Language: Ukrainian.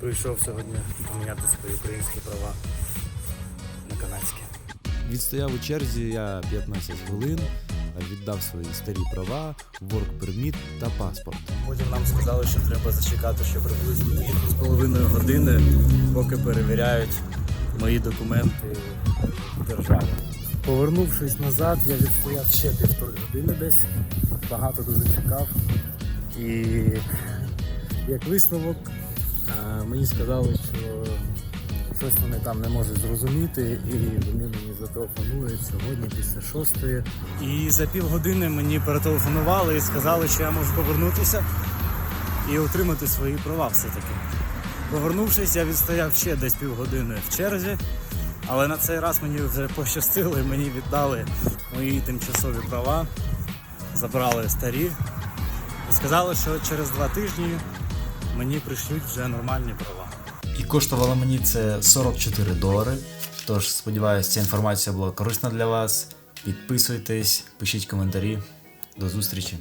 прийшов сьогодні поміняти свої українські права на канадські. Відстояв у черзі я 15 хвилин, віддав свої старі права, work permit та паспорт. Потім нам сказали, що треба зачекати ще приблизно з половиною години, поки перевіряють мої документи в державі. Повернувшись назад, я відстояв ще півтори години десь. Багато дуже чекав. І як висновок, мені сказали, що щось вони там не можуть зрозуміти, і вони мені зателефонують сьогодні після шостої. І за півгодини мені перетелефонували і сказали, що я можу повернутися і отримати свої права все-таки. Повернувшись, я відстояв ще десь півгодини в черзі, але на цей раз мені вже пощастило і мені віддали мої тимчасові права, забрали старі і сказали, що через два тижні мені прийшлють вже нормальні права. І коштувало мені це 44 долари. Тож сподіваюся, ця інформація була корисна для вас. Підписуйтесь, пишіть коментарі. До зустрічі!